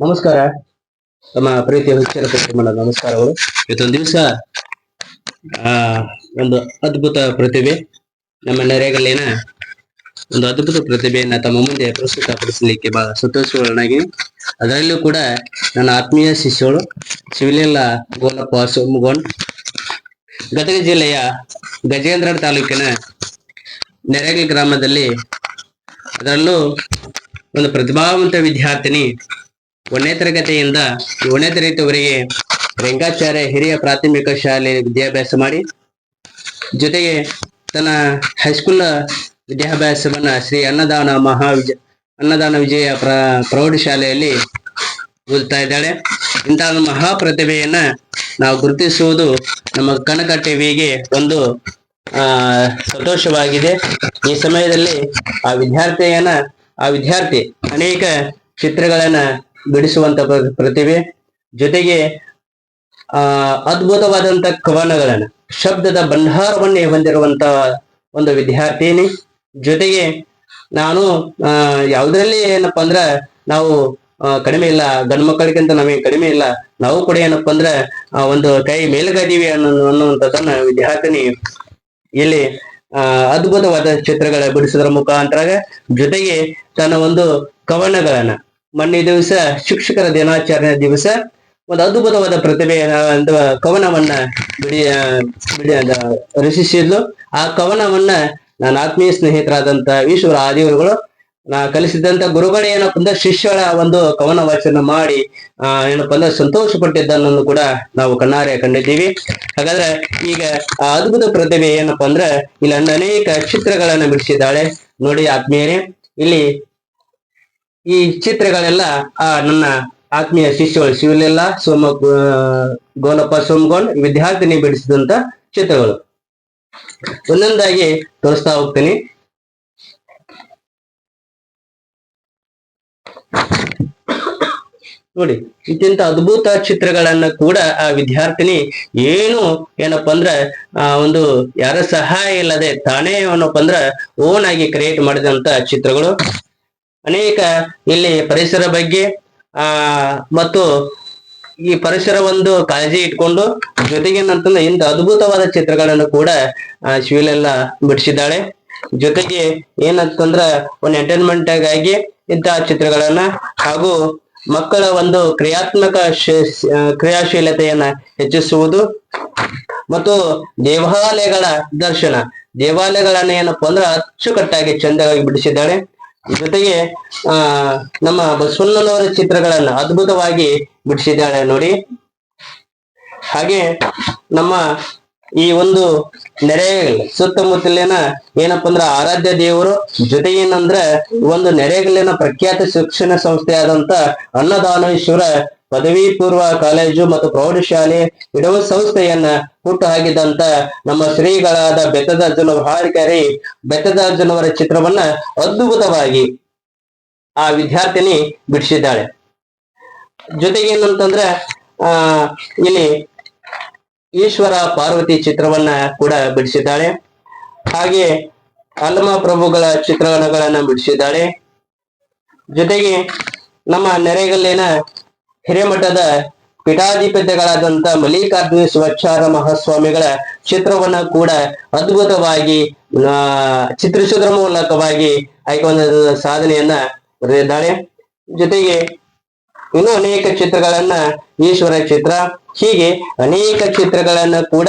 ನಮಸ್ಕಾರ. ನಮ್ಮ ಪ್ರೀತಿಯ ಹೆಚ್ಚಿನ ಕುಟುಂಬದ ನಮಸ್ಕಾರಗಳು. ಇವತ್ತೊಂದು ದಿವಸ, ಆ, ಒಂದು ಅದ್ಭುತ ಪ್ರತಿಭೆ, ನಮ್ಮ ನೆರೆಗಲ್ಲಿನ ಒಂದು ಅದ್ಭುತ ಪ್ರತಿಭೆಯನ್ನ ತಮ್ಮ ಮುಂದೆ ಪ್ರಸ್ತುತಪಡಿಸಲಿಕ್ಕೆ ಬಹಳ ಸಂತೋಷಗಳನ್ನಾಗಿ ಅದರಲ್ಲೂ ಕೂಡ ನನ್ನ ಆತ್ಮೀಯ ಶಿಷ್ಯಗಳು ಶಿವಲಿಲ್ಲ ಗೋಲಪ್ಪ ಸೋಮಗೊಂಡ್ ಗದಗ ಜಿಲ್ಲೆಯ ಗಜೇಂದ್ರ ತಾಲೂಕಿನ ನೆರೆಗಲ್ ಗ್ರಾಮದಲ್ಲಿ ಅದರಲ್ಲೂ ಒಂದು ಪ್ರತಿಭಾವಂತ ವಿದ್ಯಾರ್ಥಿನಿ ಒಂದನೇ ತರಗತಿಯಿಂದ ಏಳನೇ ಹಿರಿಯ ಪ್ರಾಥಮಿಕ ಶಾಲೆ ವಿದ್ಯಾಭ್ಯಾಸ ಮಾಡಿ, ಜೊತೆಗೆ ತನ್ನ ಹೈಸ್ಕೂಲ್ ವಿದ್ಯಾಭ್ಯಾಸವನ್ನ ಶ್ರೀ ಅನ್ನದಾನ ಮಹಾವಿಜಯ ಅನ್ನದಾನ ವಿಜಯ ಪ್ರ ಪ್ರೌಢಶಾಲೆಯಲ್ಲಿ ಓದ್ತಾ ಇದ್ದಾಳೆ. ಇಂತಹ ಮಹಾ ಪ್ರತಿಭೆಯನ್ನ ನಾವು ಗುರುತಿಸುವುದು ನಮ್ಮ ಕನಕ ಟಿವಿಗೆ ಒಂದು, ಆ, ಸಂತೋಷವಾಗಿದೆ. ಈ ಸಮಯದಲ್ಲಿ ಆ ವಿದ್ಯಾರ್ಥಿಯನ್ನ, ಆ ವಿದ್ಯಾರ್ಥಿ ಅನೇಕ ಚಿತ್ರಗಳನ್ನ ಬಿಡಿಸುವಂತ ಪ್ರ- ಪ್ರತಿಭೆ. ಜೊತೆಗೆ ಆ ಅದ್ಭುತವಾದಂತ ಕವನಗಳನ್ನ ಶಬ್ದದ ಭಂಡಾರವನ್ನೇ ಹೊಂದಿರುವಂತ ಒಂದು ವಿದ್ಯಾರ್ಥಿನಿ. ಜೊತೆಗೆ ನಾನು ಆ ಯಾವುದ್ರಲ್ಲಿ ಏನಪ್ಪಾ ಅಂದ್ರ ನಾವು ಕಡಿಮೆ ಇಲ್ಲ ಗಂಡು ಮಕ್ಕಳಿಗಿಂತ ನಮಗೆ ಕಡಿಮೆ ಇಲ್ಲ ನಾವು ಕೂಡ ಏನಪ್ಪಾ ಅಂದ್ರ ಆ, ಒಂದು ಕೈ ಮೇಲ್ಗದೀವಿ ಅನ್ನೋ ಅನ್ನುವಂಥದ್ದನ್ನ ವಿದ್ಯಾರ್ಥಿನಿ ಇಲ್ಲಿ ಆ ಅದ್ಭುತವಾದ ಚಿತ್ರಗಳ ಬಿಡಿಸೋದ್ರ ಮುಖಾಂತರ ಜೊತೆಗೆ ತನ್ನ ಒಂದು ಕವನಗಳನ್ನ ಮೊನ್ನೆ ದಿವಸ ಶಿಕ್ಷಕರ ದಿನಾಚರಣೆ ದಿವಸ. ಒಂದು ಅದ್ಭುತವಾದ ಪ್ರತಿಭೆ ಒಂದು ಕವನವನ್ನ ಬಿಡಿ ಬಿಡಿ ರಚಿಸಿದ್ಲು. ಆ ಕವನವನ್ನ ನನ್ನ ಆತ್ಮೀಯ ಸ್ನೇಹಿತರಾದಂತ ಈಶ್ವರ ಆದಿವರುಗಳು ನಾ ಕಲಿಸಿದಂತ ಗುರುಗಳು ಏನಪ್ಪ ಅಂದ್ರೆ ಶಿಷ್ಯಳ ಒಂದು ಕವನ ವಾಚನ ಮಾಡಿ, ಆ ಏನಪ್ಪ ಅಂದ್ರೆ ಸಂತೋಷ ಪಟ್ಟಿದ್ದನ್ನು ಕೂಡ ನಾವು ಕಣ್ಣಾರೆ ಕಂಡಿದ್ದೀವಿ. ಹಾಗಾದ್ರೆ ಈಗ ಆ ಅದ್ಭುತ ಪ್ರತಿಭೆ ಏನಪ್ಪಾ ಅಂದ್ರೆ, ಇಲ್ಲಿ ಅನೇಕ ಚಿತ್ರಗಳನ್ನ ಬಿಡಿಸಿದ್ದಾಳೆ. ನೋಡಿ ಆತ್ಮೀಯರೇ, ಇಲ್ಲಿ ಈ ಚಿತ್ರಗಳೆಲ್ಲ, ಆ, ನನ್ನ ಆತ್ಮೀಯ ಶಿಷ್ಯಗಳು ಶಿವಲೆಲ್ಲ ಸೋಮ ಗೋಲಪ್ಪ ಸೋಮಗೊಂಡ್ ವಿದ್ಯಾರ್ಥಿನಿ ಬಿಡಿಸಿದಂತ ಚಿತ್ರಗಳು. ಒಂದೊಂದಾಗಿ ತೋರಿಸ್ತಾ ಹೋಗ್ತೀನಿ. ನೋಡಿ, ಇತ್ಯಂತ ಅದ್ಭುತ ಚಿತ್ರಗಳನ್ನ ಕೂಡ ಆ ವಿದ್ಯಾರ್ಥಿನಿ ಏನು ಏನಪ್ಪಾ ಅಂದ್ರ, ಆ, ಒಂದು ಯಾರ ಸಹಾಯ ಇಲ್ಲದೆ ತಾನೇ ಏನಪ್ಪ ಅಂದ್ರ ಓನ್ ಆಗಿ ಕ್ರಿಯೇಟ್ ಮಾಡಿದಂತ ಚಿತ್ರಗಳು. ಅನೇಕ ಇಲ್ಲಿ ಪರಿಸರ ಬಗ್ಗೆ, ಆ, ಮತ್ತು ಈ ಪರಿಸರ ಒಂದು ಕಾಳಜಿ ಇಟ್ಕೊಂಡು ಜೊತೆಗೆ ಏನಂತಂದ್ರೆ ಇಂಥ ಅದ್ಭುತವಾದ ಚಿತ್ರಗಳನ್ನು ಕೂಡ ಶಿವಲೆಲ್ಲ ಬಿಡಿಸಿದ್ದಾಳೆ. ಜೊತೆಗೆ ಏನಂತಂದ್ರ ಒಂದು ಎಂಟರ್ಟೈನ್ಮೆಂಟ್ ಆಗಿ ಇಂತಹ ಚಿತ್ರಗಳನ್ನ ಹಾಗೂ ಮಕ್ಕಳ ಒಂದು ಕ್ರಿಯಾತ್ಮಕ ಕ್ರಿಯಾಶೀಲತೆಯನ್ನ ಹೆಚ್ಚಿಸುವುದು ಮತ್ತು ದೇವಾಲಯಗಳ ದರ್ಶನ. ದೇವಾಲಯಗಳನ್ನ ಏನಪ್ಪಾ ಅಂದ್ರೆ ಅಚ್ಚುಕಟ್ಟಾಗಿ ಚಂದವಾಗಿ ಬಿಡಿಸಿದ್ದಾಳೆ. ಜೊತೆಗೆ, ಆ, ನಮ್ಮ ಬಸವಣ್ಣನವರ ಚಿತ್ರಗಳನ್ನ ಅದ್ಭುತವಾಗಿ ಬಿಡಿಸಿದ್ದಾಳೆ ನೋಡಿ. ಹಾಗೆ ನಮ್ಮ ಈ ಒಂದು ನೆರೆ ಸುತ್ತಮುತ್ತಲಿನ ಏನಪ್ಪಾ ಅಂದ್ರ ಆರಾಧ್ಯ ದೇವರು ಜೊತೆ ಏನಂದ್ರ ಒಂದು ನೆರೆಗಲಿನ ಪ್ರಖ್ಯಾತ ಶಿಕ್ಷಣ ಸಂಸ್ಥೆ ಆದಂತ ಅನ್ನದಾನೇಶ್ವರ ಪದವಿ ಪೂರ್ವ ಕಾಲೇಜು ಮತ್ತು ಪ್ರೌಢಶಾಲೆ ಇಡುವ ಸಂಸ್ಥೆಯನ್ನ ಹುಟ್ಟು ಹಾಕಿದಂತ ನಮ್ಮ ಶ್ರೀಗಳಾದ ಬೆತ್ತದ ಬೆತ್ತದರ್ಜುನವರ ಚಿತ್ರವನ್ನ ಅದ್ಭುತವಾಗಿ ಆ ವಿದ್ಯಾರ್ಥಿನಿ ಬಿಡಿಸಿದ್ದಾಳೆ. ಜೊತೆಗೆ ಏನಂತಂದ್ರೆ, ಆ, ಇಲ್ಲಿ ಈಶ್ವರ ಪಾರ್ವತಿ ಚಿತ್ರವನ್ನ ಕೂಡ ಬಿಡಿಸಿದ್ದಾಳೆ. ಹಾಗೆ ಅಲ್ಲಮ ಪ್ರಭುಗಳ ಚಿತ್ರಣಗಳನ್ನ ಬಿಡಿಸಿದ್ದಾಳೆ. ಜೊತೆಗೆ ನಮ್ಮ ನೆರೆಗಲ್ಲಿನ ಹಿರೇಮಠದ ಪೀಠಾಧಿಪತಿಗಳಾದಂತ ಮಲ್ಲಿಕಾರ್ಜುನ ಶಿವಾಚಾರ್ಯ ಮಹಾಸ್ವಾಮಿಗಳ ಚಿತ್ರವನ್ನ ಕೂಡ ಅದ್ಭುತವಾಗಿ ಆ, ಚಿತ್ರಿಸುವುದರ ಮೂಲಕವಾಗಿ ಐಕೊಂಡ ಸಾಧನೆಯನ್ನ ಬರೆದಿದ್ದಾಳೆ ಜೊತೆಗೆ ಇನ್ನು ಅನೇಕ ಚಿತ್ರಗಳನ್ನ ಈಶ್ವರ ಚಿತ್ರ ಹೀಗೆ ಅನೇಕ ಚಿತ್ರಗಳನ್ನ ಕೂಡ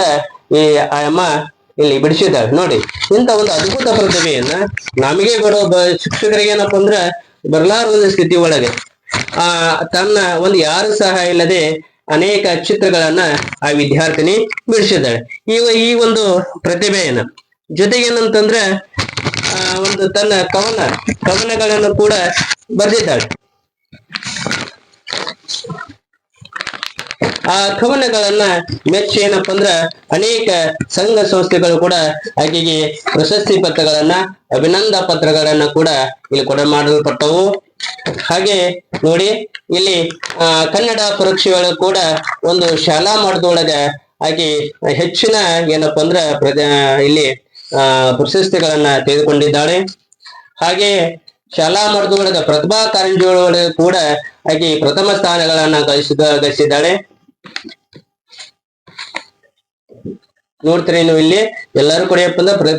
ಈ ಅಮ್ಮ ಇಲ್ಲಿ ಬಿಡಿಸಿದ್ದಾಳೆ. ನೋಡಿ ಇಂಥ ಒಂದು ಅದ್ಭುತ ಪ್ರತಿಭೆಯನ್ನ ನಮಗೆ ಬರೋ ಶಿಕ್ಷಕರಿಗೆ ಏನಪ್ಪ ಅಂದ್ರ ಬರಲಾರದ ಸ್ಥಿತಿ ಒಳಗೆ. ಆ, ತನ್ನ ಒಂದು ಯಾರು ಸಹಾಯ ಇಲ್ಲದೆ ಅನೇಕ ಚಿತ್ರಗಳನ್ನ ಆ ವಿದ್ಯಾರ್ಥಿನಿ ಬಿಡಿಸಿದ್ದಾಳೆ. ಈಗ ಈ ಒಂದು ಪ್ರತಿಭೆಯನ್ನ ಜೊತೆಗೆ ಏನಂತಂದ್ರೆ, ಆ, ಒಂದು ತನ್ನ ಕವನ, ಕವನಗಳನ್ನು ಕೂಡ ಬರೆದಿದ್ದಾಳೆ. ಆ ಕವನಗಳನ್ನ ಮೆಚ್ಚಿ ಏನಪ್ಪ ಅಂದ್ರ, ಅನೇಕ ಸಂಘ ಸಂಸ್ಥೆಗಳು ಕೂಡ ಆಕೆಗೆ ಪ್ರಶಸ್ತಿ ಪತ್ರಗಳನ್ನ, ಅಭಿನಂದ ಪತ್ರಗಳನ್ನ ಕೂಡ ಇಲ್ಲಿ ಕೊಡ ಮಾಡಲ್ಪಟ್ಟವು ಹಾಗೆ ನೋಡಿ, ಇಲ್ಲಿ, ಆ, ಕನ್ನಡ ಪರೀಕ್ಷೆಗಳು ಕೂಡ ಒಂದು ಶಾಲಾ ಮಟ್ಟದೊಳಗ ಹಾಗೆ ಹೆಚ್ಚಿನ ಏನಪ್ಪ ಅಂದ್ರ ಇಲ್ಲಿ, ಆ, ಪ್ರಶಸ್ತಿಗಳನ್ನ ತೆಗೆದುಕೊಂಡಿದ್ದಾಳೆ ಹಾಗೆ ಶಾಲಾ ಮಟ್ಟದೊಳಗ ಪ್ರತಿಭಾ ಕಾರಂಜಿಯೊಳಗೆ ಕೂಡ ಆಕೆ ಪ್ರಥಮ ಸ್ಥಾನಗಳನ್ನ ಗಳಿಸಿದ ಗಳಿಸಿದ್ದಾಳೆ ನೋಡ್ತೀರಿ ನೀವು ಇಲ್ಲಿ ಎಲ್ಲರೂ ಕೂಡ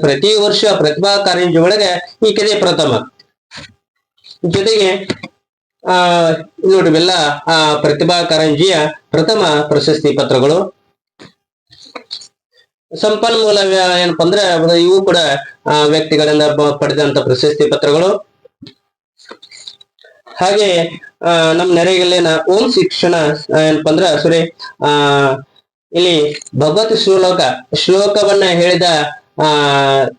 ಪ್ರತಿ ವರ್ಷ ಪ್ರತಿಭಾ ಕಾರಂಜಿ ಒಳಗೆ ಕಡೆ ಪ್ರಥಮ. ಜೊತೆಗೆ ಆ ನೋಡಿ ಇವೆಲ್ಲ ಆ ಪ್ರತಿಭಾ ಕಾರಂಜಿಯ ಪ್ರಥಮ ಪ್ರಶಸ್ತಿ ಪತ್ರಗಳು. ಸಂಪನ್ಮೂಲ ಏನಪ್ಪಾ ಅಂದ್ರೆ ಇವು ಕೂಡ ವ್ಯಕ್ತಿಗಳಿಂದ ಪಡೆದಂತ ಪ್ರಶಸ್ತಿ ಪತ್ರಗಳು. ಹಾಗೆ ಆ, ನಮ್ಮ ನೆರೆಗಲ್ಲಿನ ಓಂ ಶಿಕ್ಷಣ ಏನಪ್ಪಾ ಅಂದ್ರೆ ಸಾರಿ ಆ ಇಲ್ಲಿ ಭಗವತ್ ಶ್ಲೋಕ ಶ್ಲೋಕವನ್ನ ಹೇಳಿದ ಆ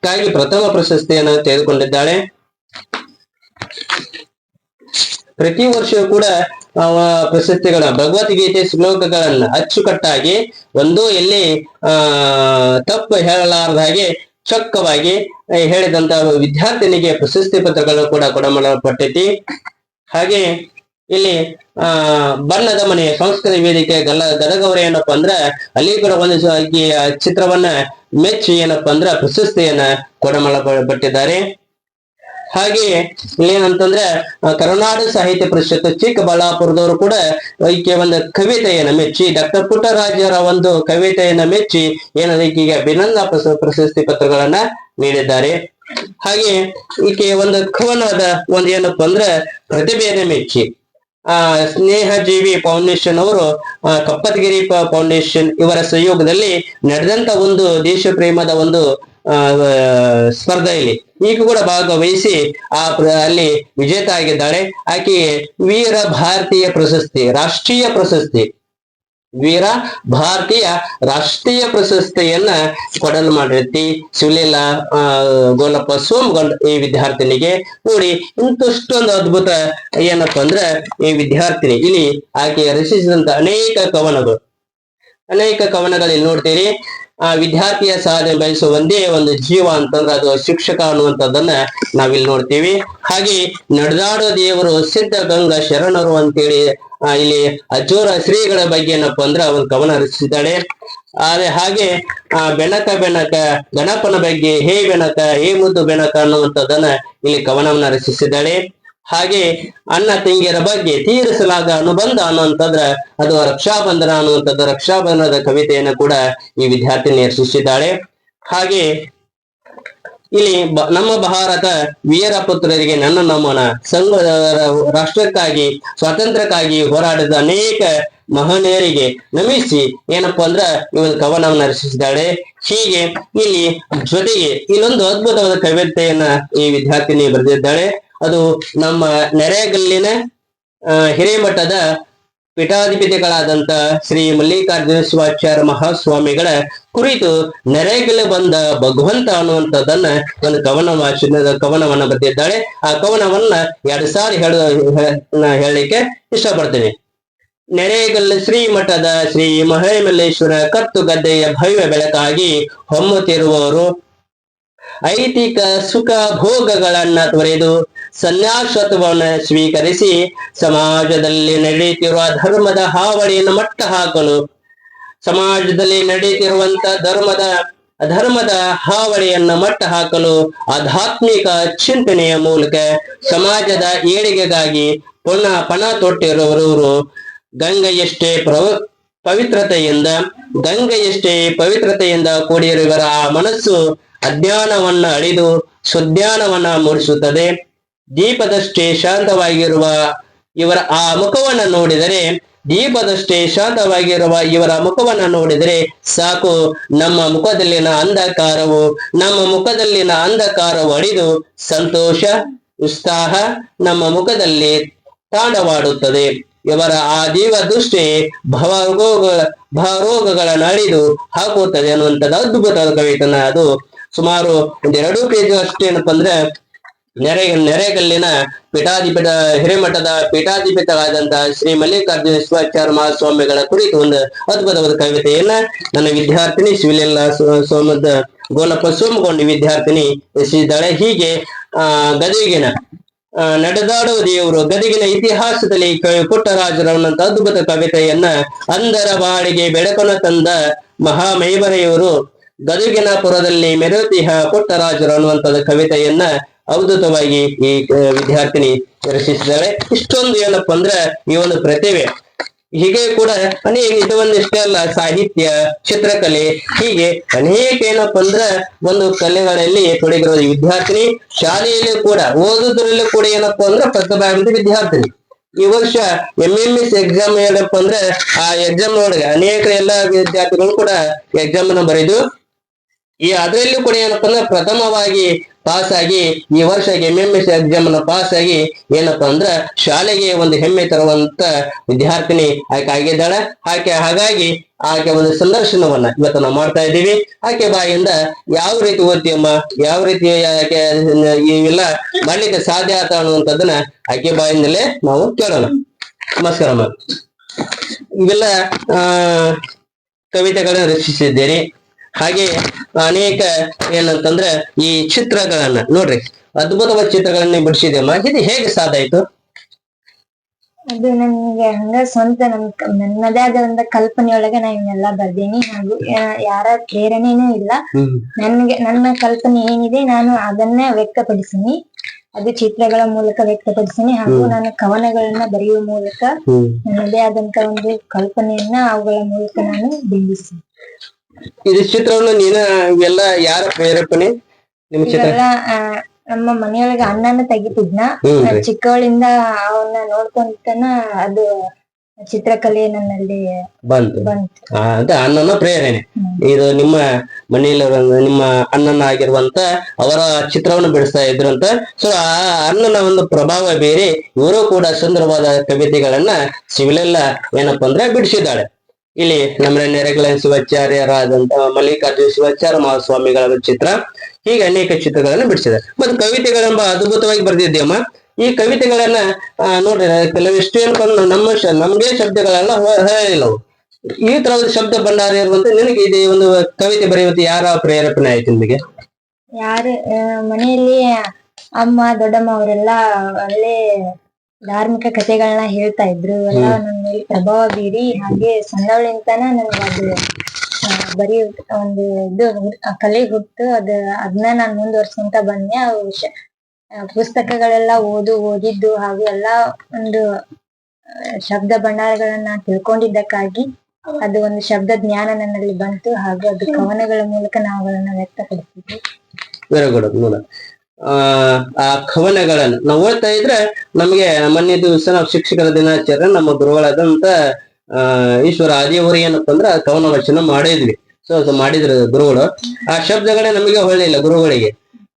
ಕಾಗಿ ಪ್ರಥಮ ಪ್ರಶಸ್ತಿಯನ್ನು ತೆಗೆದುಕೊಂಡಿದ್ದಾಳೆ. ಪ್ರತಿ ವರ್ಷವೂ ಕೂಡ ಪ್ರಶಸ್ತಿಗಳ ಭಗವದ್ಗೀತೆ ಶ್ಲೋಕಗಳನ್ನ ಅಚ್ಚುಕಟ್ಟಾಗಿ ಒಂದು ಎಲ್ಲಿ, ಆ, ತಪ್ಪು ಹೇಳಲಾರದ ಹಾಗೆ ಚೊಕ್ಕವಾಗಿ ಹೇಳಿದಂತ ವಿದ್ಯಾರ್ಥಿನಿಗೆ ಪ್ರಶಸ್ತಿ ಪತ್ರಗಳು ಕೂಡ ಕೊಡಮಾಡಲ್ಪಟ್ಟೈತಿ ಹಾಗೆ ಇಲ್ಲಿ, ಆ, ಬಣ್ಣದ ಮನೆ ಸಂಸ್ಕೃತಿ ವೇದಿಕೆ ಗಲ್ಲ ಗದಗವರ ಏನಪ್ಪಾ ಅಂದ್ರ ಅಲ್ಲಿ ಕೂಡ ಒಂದು ಚಿತ್ರವನ್ನ ಮೆಚ್ಚಿ ಏನಪ್ಪಾ ಅಂದ್ರ ಪ್ರಶಸ್ತಿಯನ್ನ ಕೊಡಮಳಪಟ್ಟಿದ್ದಾರೆ ಹಾಗೆ ಇಲ್ಲೇನಂತಂದ್ರೆ ಕರುನಾಡು ಸಾಹಿತ್ಯ ಪರಿಷತ್ ಚಿಕ್ಕಬಳ್ಳಾಪುರದವರು ಕೂಡ ಈಕೆ ಒಂದು ಕವಿತೆಯನ್ನ ಮೆಚ್ಚಿ, ಡಾಕ್ಟರ್ ಪುಟ್ಟರಾಜರ ಒಂದು ಕವಿತೆಯನ್ನ ಮೆಚ್ಚಿ ಏನಾದ್ರೆ ಈಕೆಗೆ ಅಭಿನಂದ ಪ್ರಶಸ್ತಿ ಪತ್ರಗಳನ್ನ ನೀಡಿದ್ದಾರೆ. ಹಾಗೆ ಈಕೆ ಒಂದು ಕವನದ ಒಂದು ಏನಪ್ಪಾ ಅಂದ್ರೆ ಪ್ರತಿಭೆಯನ್ನ ಮೆಚ್ಚಿ. ಆ, ಸ್ನೇಹಜೀವಿ ಫೌಂಡೇಶನ್ ಅವರು ಕಪ್ಪತಗಿರಿ ಫೌಂಡೇಶನ್ ಇವರ ಸಹಯೋಗದಲ್ಲಿ ನಡೆದಂತ ಒಂದು ದೇಶ ಪ್ರೇಮದ ಒಂದು ಸ್ಪರ್ಧೆಯಲ್ಲಿ. ಈಗ ಕೂಡ ಭಾಗವಹಿಸಿ ಆ ಅಲ್ಲಿ ವಿಜೇತ ಆಗಿದ್ದಾಳೆ ಆಕೆ ವೀರ ಭಾರತೀಯ ಪ್ರಶಸ್ತಿ ರಾಷ್ಟ್ರೀಯ ಪ್ರಶಸ್ತಿ. ವೀರ ಭಾರತೀಯ ರಾಷ್ಟ್ರೀಯ ಪ್ರಶಸ್ತಿಯನ್ನ ಕೊಡಲು ಮಾಡಿರ್ತಿ. ಸುಲೀಲ ಆ, ಗೋಲಪ್ಪ ಸೋಮಗೊಂಡ್ ಈ ವಿದ್ಯಾರ್ಥಿನಿಗೆ ನೋಡಿ. ಇಂತಷ್ಟೊಂದು ಅದ್ಭುತ ಏನಪ್ಪಾ ಅಂದ್ರೆ ಈ ವಿದ್ಯಾರ್ಥಿನಿ. ಇಲ್ಲಿ ಆಕೆ ರಚಿಸಿದಂತ ಅನೇಕ ಕವನಗಳು. ಅನೇಕ ಕವನಗಳಲ್ಲಿ ನೋಡ್ತೀರಿ. ಆ ವಿದ್ಯಾರ್ಥಿಯ ಸಾಧನೆ ಬಯಸುವ ಒಂದೇ ಒಂದು ಜೀವ ಅಂತಂದ್ರೆ ಅದು ಶಿಕ್ಷಕ ಅನ್ನುವಂಥದ್ದನ್ನ ನಾವಿಲ್ಲಿ ನೋಡ್ತೀವಿ. ಹಾಗೆ ನಡೆದಾಡೋ ದೇವರು ಸಿದ್ಧ ಗಂಗಾ ಶರಣರು ಅಂತೇಳಿ ಇಲ್ಲಿ ಅಜೋರ ಶ್ರೀಗಳ ಬಗ್ಗೆ ಏನಪ್ಪ ಅಂದ್ರೆ ಒಂದು ಕವನ ರಚಿಸಿದ್ದಾಳೆ ಆದ್ರೆ ಹಾಗೆ, ಆ, ಬೆಣಕ ಬೆಣಕ, ಗಣಪನ ಬಗ್ಗೆ ಹೇ ಬೆಣಕ, ಹೇ ಮುದ್ದು ಬೆಣಕ ಅನ್ನುವಂಥದ್ದನ್ನ ಇಲ್ಲಿ ಕವನವನ್ನ ರಚಿಸಿದ್ದಾಳೆ ಹಾಗೆ ಅಣ್ಣ ತಂಗಿಯರ ಬಗ್ಗೆ ತೀರಿಸಲಾದ ಅನುಬಂಧ ಅನ್ನುವಂಥದ್ರ, ಅದು ರಕ್ಷಾಬಂಧನ ಅನ್ನುವಂಥದ್ದು, ರಕ್ಷಾಬಂಧನದ ಕವಿತೆಯನ್ನು ಕೂಡ ಈ ವಿದ್ಯಾರ್ಥಿನಿ ಸೃಷ್ಟಿದ್ದಾಳೆ. ಹಾಗೆ ಇಲ್ಲಿ ನಮ್ಮ ಭಾರತ ವೀರ ಪುತ್ರರಿಗೆ ನನ್ನ ನಮನ ಸಂಘ ರಾಷ್ಟ್ರಕ್ಕಾಗಿ, ಸ್ವಾತಂತ್ರ್ಯಕ್ಕಾಗಿ ಹೋರಾಡಿದ ಅನೇಕ ಮಹನೀಯರಿಗೆ ನಮಿಸಿ, ಏನಪ್ಪಾ ಅಂದ್ರ ಇವನ್ ಕವನವನ್ನ ರಚಿಸಿದ್ದಾಳೆ. ಹೀಗೆ ಇಲ್ಲಿ ಜೊತೆಗೆ ಇಲ್ಲೊಂದು ಅದ್ಭುತವಾದ ಕವಿತೆಯನ್ನ ಈ ವಿದ್ಯಾರ್ಥಿನಿ ಬರೆದಿದ್ದಾಳೆ. ಅದು ನಮ್ಮ ನೆರೆಗಲ್ಲಿನ ಹಿರೇಮಠದ ಪೀಠಾಧಿಪತಿಗಳಾದಂತ ಶ್ರೀ ಮಲ್ಲಿಕಾರ್ಜುನ ಶಿವಾಚಾರ್ಯ ಮಹಾಸ್ವಾಮಿಗಳ ಕುರಿತು ನೆರೆಗಲು ಬಂದ ಭಗವಂತ ಅನ್ನುವಂಥದ್ದನ್ನ ಒಂದು ಕವನ ಕವನವನ್ನ ಬರೆದಿದ್ದಾಳೆ. ಆ ಕವನವನ್ನ ಎರಡು ಸಾರಿ ಹೇಳ ಹೇಳಲಿಕ್ಕೆ ಇಷ್ಟಪಡ್ತೇನೆ. ನೆರೆಗಲ್ಲು ಶ್ರೀಮಠದ ಶ್ರೀ ಮಹೇಮಲ್ಲೇಶ್ವರ ಕತ್ತು ಗದ್ದೆಯ ಭವ್ಯ ಬೆಳಕಾಗಿ ಹೊಮ್ಮುತ್ತಿರುವವರು, ಐತಿಕ ಸುಖ ಭೋಗಗಳನ್ನ ತೊರೆದು ಸನ್ಯಾಸತ್ವವನ್ನು ಸ್ವೀಕರಿಸಿ ಸಮಾಜದಲ್ಲಿ ನಡೆಯುತ್ತಿರುವ ಧರ್ಮದ ಹಾವಳಿಯನ್ನು ಮಟ್ಟ ಹಾಕಲು ಸಮಾಜದಲ್ಲಿ ನಡೆಯುತ್ತಿರುವಂತ ಧರ್ಮದ ಧರ್ಮದ ಹಾವಳಿಯನ್ನ ಮಟ್ಟ ಹಾಕಲು ಆಧ್ಯಾತ್ಮಿಕ ಚಿಂತನೆಯ ಮೂಲಕ ಸಮಾಜದ ಏಳಿಗೆಗಾಗಿ ಪುನಃ ಪಣ ತೊಟ್ಟಿರುವವರು ಗಂಗೆಯಷ್ಟೇ ಪ್ರವ, ಪವಿತ್ರತೆಯಿಂದ, ಗಂಗೆಯಷ್ಟೇ ಪವಿತ್ರತೆಯಿಂದ ಕೂಡಿರುವ ಆ ಮನಸ್ಸು ಅಜ್ಞಾನವನ್ನ ಅಳಿದು ಸುಜ್ಞಾನವನ್ನ ಮೂಡಿಸುತ್ತದೆ. ದೀಪದಷ್ಟೇ ಶಾಂತವಾಗಿರುವ ಇವರ ಆ ಮುಖವನ್ನು ನೋಡಿದರೆ ದೀಪದಷ್ಟೇ ಶಾಂತವಾಗಿರುವ ಇವರ ಮುಖವನ್ನು ನೋಡಿದರೆ ಸಾಕು. ನಮ್ಮ ಮುಖದಲ್ಲಿನ ಅಂಧಕಾರವು, ನಮ್ಮ ಮುಖದಲ್ಲಿನ ಅಂಧಕಾರವು ಅಡಿದು ಸಂತೋಷ, ಉತ್ಸಾಹ ನಮ್ಮ ಮುಖದಲ್ಲಿ ತಾಂಡವಾಡುತ್ತದೆ. ಇವರ ಆ ದೀವ ದೃಷ್ಟಿ ಭವರೋಗ, ಭವರೋಗಗಳನ್ನು ಅಳಿದು ಹಾಕುತ್ತದೆ ಅನ್ನುವಂಥದ್ದು ಅದ್ಭುತ ಕವಿತನ ಅದು ಸುಮಾರು ಎರಡು ಪೇಜ್ ಅಷ್ಟೇನಪ್ಪ ಅಂದ್ರೆ ನೆರೆ ನೆರೆಗಲ್ಲಿನ ಪೀಠಾಧಿಪತ ಹಿರೇಮಠದ ಪೀಠಾಧಿಪತರಾದಂತಹ ಶ್ರೀ ಮಲ್ಲಿಕಾರ್ಜುನ ಶಿವಾಚಾರ್ಯ ಮಹಾಸ್ವಾಮಿಗಳ ಕುರಿತು ಒಂದು ಅದ್ಭುತವಾದ ಕವಿತೆಯನ್ನ ನನ್ನ ವಿದ್ಯಾರ್ಥಿನಿ ಶಿವಲಿಲ್ಲ ಸೋಮದ ಗೋಲಪ್ಪ ಸೋಮಗೊಂಡಿ ವಿದ್ಯಾರ್ಥಿನಿ ಎಸಿದ್ದಾಳೆ ಹೀಗೆ, ಆ, ಗದಗಿನ ನಡೆದಾಡುವ ದೇವರು ಗದಗಿನ ಇತಿಹಾಸದಲ್ಲಿ ಪುಟ್ಟರಾಜರವನ್ನಂತ ಅದ್ಭುತ ಕವಿತೆಯನ್ನ ಅಂದರ ಬಾಳಿಗೆ ಬೆಳಕನ್ನು ತಂದ ಮಹಾಮೈಬರೆಯವರು ಗದುಗಿನ ಪುರದಲ್ಲಿ ಮೆರುತಿಹ ಪುಟ್ಟರಾಜರು ಅನ್ನುವಂಥದ್ದು ಕವಿತೆಯನ್ನ ಅವಧೂತವಾಗಿ ಈ ವಿದ್ಯಾರ್ಥಿನಿ ರಚಿಸಿದ್ದಾಳೆ. ಇಷ್ಟೊಂದು ಏನಪ್ಪ ಅಂದ್ರೆ ಈ ಒಂದು ಪ್ರತಿಭೆ. ಹೀಗೆ ಕೂಡ ಅನೇಕ ಇದು ಒಂದಿಷ್ಟೇ ಅಲ್ಲ, ಸಾಹಿತ್ಯ, ಚಿತ್ರಕಲೆ, ಹೀಗೆ ಅನೇಕ ಏನಪ್ಪ ಅಂದ್ರೆ ಒಂದು ಕಲೆಗಳಲ್ಲಿ ತೊಡಗಿರುವ ಈ ವಿದ್ಯಾರ್ಥಿನಿ ಶಾಲೆಯಲ್ಲಿ ಕೂಡ, ಓದುದ್ರಲ್ಲೂ ಕೂಡ ಏನಪ್ಪ ಅಂದ್ರೆ ಪ್ರತಿಭಾ ವಿದ್ಯಾರ್ಥಿನಿ. ಈ ವರ್ಷ ಎಂ ಎಂ ಎಸ್ ಎಕ್ಸಾಮ್ ಏನಪ್ಪ ಅಂದ್ರೆ, ಆ ಎಕ್ಸಾಮ್ ಒಳಗೆ ಅನೇಕ ಎಲ್ಲಾ ವಿದ್ಯಾರ್ಥಿಗಳು ಕೂಡ ಎಕ್ಸಾಮ್ ಅನ್ನು ಬರೆದು ಈ ಅದರಲ್ಲೂ ಕೂಡ ಏನಪ್ಪಾ ಅಂದ್ರೆ ಪ್ರಥಮವಾಗಿ ಪಾಸ್ ಆಗಿ ಈ ವರ್ಷ ಎಂ ಎಂ ಎಸ್ ಎಕ್ಸಾಮ್ ಅನ್ನ ಪಾಸ್ ಆಗಿ ಏನಪ್ಪಾ ಅಂದ್ರ ಶಾಲೆಗೆ ಒಂದು ಹೆಮ್ಮೆ ತರುವಂತ ವಿದ್ಯಾರ್ಥಿನಿ ಆಕೆ ಆಗಿದ್ದಾಳೆ. ಆಕೆ ಹಾಗಾಗಿ ಆಕೆ ಒಂದು ಸಂದರ್ಶನವನ್ನ ಇವತ್ತು ನಾವು ಮಾಡ್ತಾ ಇದ್ದೀವಿ. ಆಕೆ ಬಾಯಿಂದ ಯಾವ ರೀತಿ ಓದ್ತೀಯಮ್ಮ? ಯಾವ ರೀತಿ ಆಕೆ ಇವೆಲ್ಲ ಮಾಡ್ಲಿಕ್ಕೆ ಸಾಧ್ಯ ಆತ ಅನ್ನುವಂಥದ್ದನ್ನ ಆಕೆ ಬಾಯಿಂದಲೇ ನಾವು ಕೇಳೋಣ. ನಮಸ್ಕಾರ ಮ್ಯಾಮ್. ಇವೆಲ್ಲ, ಆ, ಕವಿತೆಗಳನ್ನ ರಚಿಸಿದ್ದೀರಿ. ಹಾಗೆ ಅನೇಕ ಏನಂತಂದ್ರೆ ಈ ಚಿತ್ರಗಳನ್ನ ನೋಡ್ರಿ ಅದ್ಭುತವಾದ ಚಿತ್ರಗಳನ್ನ ಬಿಡಿಸಿದೆಯಮ್ಮ ಇದು ಹೇಗೆ ಸಾಧ್ಯ ಆಯ್ತು? ಅದು ನನ್ಗೆ ಹಂಗ ಸ್ವಂತ ನನ್ ಕ- ನನ್ನದೇ ಆದ ಒಂದು ಕಲ್ಪನೆಯೊಳಗೆ ನಾ ಇವನ್ನೆಲ್ಲ ಬರ್ದೇನಿ. ಹಾಗೂ ಯಾರ ಪ್ರೇರಣೆನೂ ಇಲ್ಲ. ನನ್ಗೆ ನನ್ನ ಕಲ್ಪನೆ ಏನಿದೆ ನಾನು ಅದನ್ನೇ ವ್ಯಕ್ತಪಡಿಸಿನಿ. ಅದು ಚಿತ್ರಗಳ ಮೂಲಕ ವ್ಯಕ್ತಪಡಿಸಿನಿ. ಹಾಗೂ ನಾನು ಕವನಗಳನ್ನ ಬರೆಯುವ ಮೂಲಕ ನನ್ನದೇ ಆದಂತ ಒಂದು ಕಲ್ಪನೆಯನ್ನ ಅವುಗಳ ಮೂಲಕ ನಾನು ಬಿಂಬಿಸಿ ಇದು ಚಿತ್ರವನ್ನು ನೀನ ಇವೆಲ್ಲ ಯಾರ ಪ್ರೇರೇಪಣೆ? ನಿಮ್ ಚಿತ್ರ? ಇವೆಲ್ಲ ಆ, ನಮ್ಮ ಮನೆಯೊಳಗೆ ಅಣ್ಣನ ತೆಗಿತಿದ್ನ. ಹ್ಮ್ ನಾನ್ ಚಿಕ್ಕವಳಿಂದ ಅವನ್ನ ನೋಡ್ಕೊಂತನ ಅದು ಚಿತ್ರಕಲೆ ನನ್ನಲ್ಲಿ ಬಂತು. ಬಂತು. ಆ, ಅಣ್ಣನ ಪ್ರೇರಣೆ. ಇದು ನಿಮ್ಮ ಮನೆಯಲ್ಲಿ ನಿಮ್ಮ ಅಣ್ಣನ ಆಗಿರುವಂತ ಅವರ ಚಿತ್ರವನ್ನು ಬಿಡಿಸ್ತಾ ಅಂತ. ಸೊ ಆ ಅಣ್ಣನ ಒಂದು ಪ್ರಭಾವ ಬೇರೆ ಇವರು ಕೂಡ ಸುಂದರವಾದ ಕವಿತೆಗಳನ್ನ ಸಿವಿಲೆಲ್ಲ ಏನಪ್ಪಾ ಅಂದ್ರೆ ಬಿಡಿಸಿದ್ದಾಳೆ. ಇಲ್ಲಿ ನಮ್ಮ ನೆರೆಗಳ ಶಿವಾಚಾರ್ಯರಾದಂತ ಮಲ್ಲಿಕಾರ್ಜುನ ಶಿವಾಚಾರ್ಯ ಮಹಾಸ್ವಾಮಿಗಳ ಚಿತ್ರ, ಹೀಗೆ ಅನೇಕ ಚಿತ್ರಗಳನ್ನು ಬಿಡಿಸಿದ್ದಾರೆ ಮತ್ತು ಕವಿತೆಗಳೆಂಬ ಅದ್ಭುತವಾಗಿ ಬರೆದಿದ್ದೀಯಮ್ಮ, ಈ ಕವಿತೆಗಳನ್ನ ನೋಡ್ರಿ, ಕೆಲವಿಷ್ಟು ಏನಪ್ಪ ನಮ್ಮ ನಮ್ಗೆ ಶಬ್ದಗಳೆಲ್ಲ ಹೇಳಿಲ್ಲ. ಈ ತರದ ಶಬ್ದ ಭಂಡಾರ ಇರುವಂತ ನಿನಗೆ ಇದೆ ಒಂದು ಕವಿತೆ ಬರೆಯುವಂತ ಯಾರ ಪ್ರೇರೇಪಣೆ ಆಯ್ತು ನಿಮಗೆ ಯಾರು ಮನೆಯಲ್ಲಿ ಅಮ್ಮ, ದೊಡ್ಡಮ್ಮ ಅವರೆಲ್ಲ ಒಳ್ಳೆ ಧಾರ್ಮಿಕ ಕಥೆಗಳನ್ನ ಹೇಳ್ತಾ ಇದ್ರು. ಎಲ್ಲ ನನ್ನ ಮೇಲೆ ಪ್ರಭಾವ ಬೀರಿ ಹಾಗೆ ಸಣ್ಣವಳಿಂತಾನ ನನ್ಗೆ ಅದು ಬರೀ ಒಂದು ಇದು ಕಲೆ ಹುಟ್ಟು ಅದ ಅದನ್ನ ನಾನು ಮುಂದುವರ್ಸ್ಕೊಂತ ಬಂದೆ. ಪುಸ್ತಕಗಳೆಲ್ಲ ಓದು ಓದಿದ್ದು ಹಾಗೆ ಎಲ್ಲಾ ಒಂದು ಶಬ್ದ ಭಂಡಾರಗಳನ್ನ ತಿಳ್ಕೊಂಡಿದ್ದಕ್ಕಾಗಿ ಅದು ಒಂದು ಶಬ್ದ ಜ್ಞಾನ ನನ್ನಲ್ಲಿ ಬಂತು. ಹಾಗೂ ಅದು ಕವನಗಳ ಮೂಲಕ ನಾವುಗಳನ್ನ ವ್ಯಕ್ತಪಡಿಸಿದ್ವಿ. ವೆರಿ ಗುಡ್ ಆ ಕವನಗಳನ್ನು. ನಾವು ಓದ್ತಾ ಇದ್ರೆ ನಮಗೆ ಮೊನ್ನೆ ದಿವಸ ನಾವು ಶಿಕ್ಷಕರ ದಿನಾಚರಣೆ, ನಮ್ಮ ಗುರುಗಳಾದಂತ, ಆ, ಈಶ್ವರ ಆದಿಯವರು ಏನಪ್ಪ ಅಂದ್ರೆ ಕವನ ವಚನ ಮಾಡಿದ್ವಿ. ಸೊ ಮಾಡಿದ್ರು ಗುರುಗಳು. ಆ ಶಬ್ದಗಳೇ ನಮಗೆ ಹೊಳ್ಳಿಲ್ಲ ಗುರುಗಳಿಗೆ.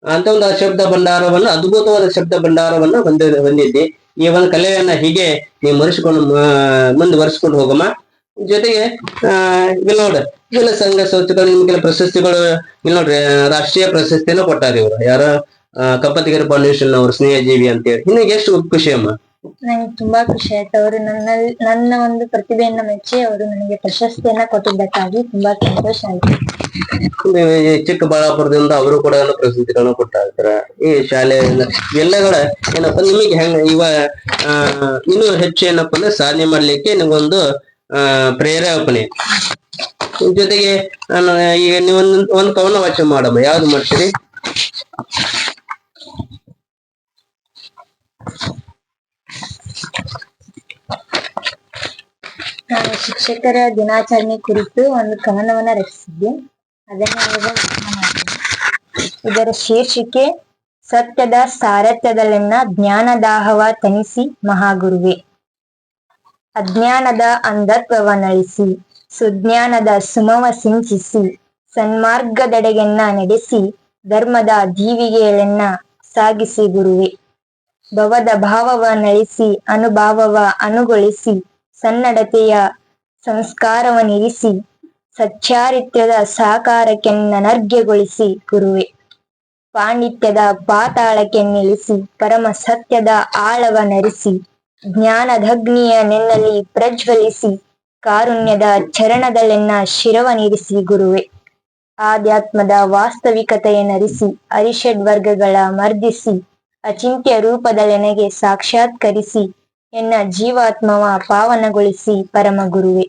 ಅಂತ ಒಂದು ಆ ಶಬ್ದ ಭಂಡಾರವನ್ನ, ಅದ್ಭುತವಾದ ಶಬ್ದ ಭಂಡಾರವನ್ನ ಹೊಂದಿ ಹೊಂದಿದ್ದಿ ಈ ಒಂದು ಕಲೆಯನ್ನ ಹೀಗೆ ನೀವು ಮರೆಸಿಕೊಂಡು ಮುಂದುವರಿಸ್ಕೊಂಡು ಹೋಗಮ್ಮ. ಜೊತೆಗೆ, ಆ ಇಲ್ಲಿ ನೋಡ್ರಿ ಇವೆಲ್ಲ ಸಂಘ ಸಂಸ್ಥೆಗಳು ನಿಮ್ಗೆಲ್ಲ ಪ್ರಶಸ್ತಿಗಳು ಇಲ್ಲಿ ನೋಡ್ರಿ ರಾಷ್ಟ್ರೀಯ ಪ್ರಶಸ್ತಿಯನ್ನು ಕೊಟ್ಟಾರ ಇವರು. ಯಾರ? ಕಪ್ಪತ್ತಿಗೆರೆ ಫೌಂಡೇಶನ್ ಸ್ನೇಹ ಸ್ನೇಹಜೀವಿ ಅಂತೇಳಿ ನಿನಗೆ ಎಷ್ಟು ಖುಷಿ ಅಮ್ಮ? ನನಗೆ ತುಂಬಾ ಖುಷಿ ಆಯ್ತು. ಅವರು ನನ್ನ ನನ್ನ ಒಂದು ಪ್ರತಿಭೆಯನ್ನ ಮೆಚ್ಚಿ ಅವರು ನನಗೆ ಪ್ರಶಸ್ತಿಯನ್ನ ಕೊಟ್ಟಿದ್ದಕ್ಕಾಗಿ ತುಂಬಾ ಸಂತೋಷ ಆಯ್ತು. ಈ ಚಿಕ್ಕಬಳ್ಳಾಪುರದಿಂದ ಅವರು ಕೂಡ ಪ್ರಶಸ್ತಿಗಳನ್ನು ಕೊಟ್ಟಾರ ಈ ಶಾಲೆಯಿಂದ ಎಲ್ಲಗಳ ಏನಪ್ಪ ನಿಮಗೆ ಹೆಂಗ ಇವ ಇನ್ನೂ ಹೆಚ್ಚು ಏನಪ್ಪ ಅಂದ್ರೆ ಸಾಧನೆ ಮಾಡ್ಲಿಕ್ಕೆ ನಿಮಗೊಂದು ಆ ಪ್ರೇರೇಪಣೆ. ಜೊತೆಗೆ ನಾನು ಈಗ ನೀವು ಒಂದು ಒಂದು ಕವನ ವಾಚನ ಮಾಡಮ್ಮ. ಯಾವ್ದು ಮಾಡ್ತೀರಿ? ಶಿಕ್ಷಕರ ದಿನಾಚರಣೆ ಕುರಿತು ಒಂದು ಕವನವನ್ನ ರಚಿಸಿದ್ದೆ ಅದನ್ನ ಇದರ ಶೀರ್ಷಿಕೆ, ಸತ್ಯದ ಸಾರಥ್ಯದಲ್ಲಿನ ಜ್ಞಾನದಾಹವ ತನಿಸಿ ಮಹಾಗುರುವೆ. ಅಜ್ಞಾನದ ಅಂಧತ್ವವನಳಿಸಿ ಸುಜ್ಞಾನದ ಸುಮವ ಸಿಂಚಿಸಿ, ಸನ್ಮಾರ್ಗದೆಡೆಗೆನ್ನ ನಡೆಸಿ, ಧರ್ಮದ ಜೀವಿಗೆಯನ್ನ ಸಾಗಿಸಿ ಗುರುವೆ. ಭವದ ಭಾವವ ನಳಿಸಿ, ಅನುಭಾವವ ಅನುಗೊಳಿಸಿ ಸನ್ನಡತೆಯ ಸಂಸ್ಕಾರವನ್ನಿರಿಸಿ ಸಚ್ಚಾರಿತ್ರ್ಯದ ಸಾಕಾರಕ್ಕೆನ್ನನರ್ಘ್ಯಗೊಳಿಸಿ ಗುರುವೆ. ಪಾಂಡಿತ್ಯದ ಪಾತಾಳಕ್ಕೆ ನಿಲ್ಲಿಸಿ ಪರಮ ಸತ್ಯದ ಆಳವ ನರಿಸಿ ಜ್ಞಾನದಗ್ನಿಯ ನೆನ್ನಲ್ಲಿ ಪ್ರಜ್ವಲಿಸಿ, ಕಾರುಣ್ಯದ ಚರಣದಲ್ಲೆನ್ನ ಶಿರವನಿರಿಸಿ ಗುರುವೆ. ಆಧ್ಯಾತ್ಮದ ವಾಸ್ತವಿಕತೆಯನ್ನರಿಸಿ ಅರಿಷಡ್ ವರ್ಗಗಳ ಮರ್ದಿಸಿ, ಅಚಿಂತ್ಯ ರೂಪದಲ್ಲೆನಗೆ ಸಾಕ್ಷಾತ್ಕರಿಸಿ ಎನ್ನ ಜೀವಾತ್ಮವ ಪಾವನಗೊಳಿಸಿ ಪರಮ ಗುರುವೆ.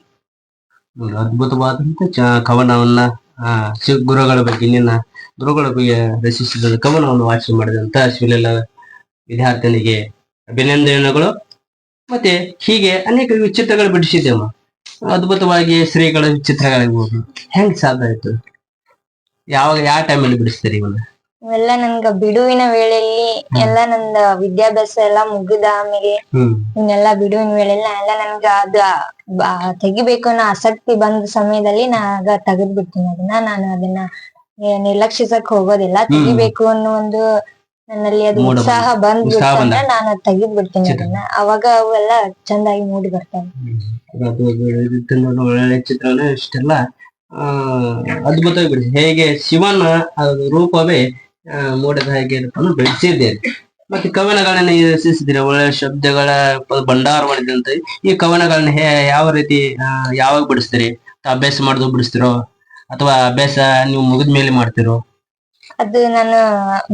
ಅದ್ಭುತವಾದಂತ ಕವನವನ್ನ, ಆ ಗುರುಗಳ ಬಗ್ಗೆ, ನಿನ್ನ ಗುರುಗಳ ಬಗ್ಗೆ ರಚಿಸಿದ ಕವನವನ್ನು ವಾಚನ ಮಾಡಿದಂತ ಶಿವಲೆಲ್ಲ ವಿದ್ಯಾರ್ಥಿನಿಗೆ ಅಭಿನಂದನೆಗಳು. ಮತ್ತೆ ಹೀಗೆ ಅನೇಕ ವಿಚಿತ್ರಗಳು ಬಿಡಿಸಿದ್ದೇವ. ಅದ್ಭುತವಾಗಿ ಶ್ರೀಗಳ ಚಿತ್ರಗಳಿರ್ಬೋದು ಹೆಂಗ್ ಸಾಧ್ಯ ಆಯ್ತು? ಯಾವಾಗ ಯಾವ ಟೈಮಲ್ಲಿ ಬಿಡಿಸ್ತೀರಿ ಇವನ್ನ? ಇವೆಲ್ಲ ನನ್ಗ ಬಿಡುವಿನ ವೇಳೆಯಲ್ಲಿ ಎಲ್ಲ ನಂದ ವಿದ್ಯಾಭ್ಯಾಸ ಎಲ್ಲಾ ಮುಗಿದ ಆಮೇಲೆ ಇನ್ನೆಲ್ಲ ಬಿಡುವಿನ ವೇಳೆಯಲ್ಲಿ ಎಲ್ಲ ನನ್ಗ ಅದ ತೆಗಿಬೇಕು ಅನ್ನೋ ಆಸಕ್ತಿ ಬಂದ ಸಮಯದಲ್ಲಿ ನಾಗ ತೆಗೆದ್ ಬಿಡ್ತೀನಿ ಅದನ್ನ. ನಾನು ಅದನ್ನ ನಿರ್ಲಕ್ಷಿಸಕ್ ಹೋಗೋದಿಲ್ಲ. ತೆಗಿಬೇಕು ಅನ್ನೋ ಒಂದು ನನ್ನಲ್ಲಿ ಅದು ಉತ್ಸಾಹ ಬಂದ್ ಬಿಡ್ತಂದ್ರೆ ನಾನು ಅದ್ ತೆಗಿದ್ ಬಿಡ್ತೀನಿ. ಅದನ್ನ. ಅವಾಗ ಅವೆಲ್ಲ ಚಂದಾಗಿ ಮೂಡಿ ಬರ್ತವೆ. ಒಳ್ಳೆ ಇಷ್ಟೆಲ್ಲ. ಅದ್ಭುತವಾಗಿ ಹೇಗೆ ಶಿವನ ರೂಪವೇ ಮೂಡದ ಹಾಗೆ ಬೆಳೆಸಿದ್ದೇನೆ. ಮತ್ತೆ ಕವನಗಳನ್ನ ರಚಿಸಿದ್ರೆ ಒಳ್ಳೆ ಶಬ್ದಗಳ ಭಂಡಾರ ಮಾಡಿದಂತ ಈ ಕವನಗಳನ್ನ ಯಾವ ರೀತಿ ಯಾವಾಗ ಬಿಡಿಸ್ತೀರಿ? ಅಭ್ಯಾಸ ಮಾಡುದು ಬಿಡಿಸ್ತಿರೋ? ಅಥವಾ ಅಭ್ಯಾಸ ನೀವು ಮುಗಿದ ಮೇಲೆ ಮಾಡ್ತಿರೋ? ಅದು ನಾನು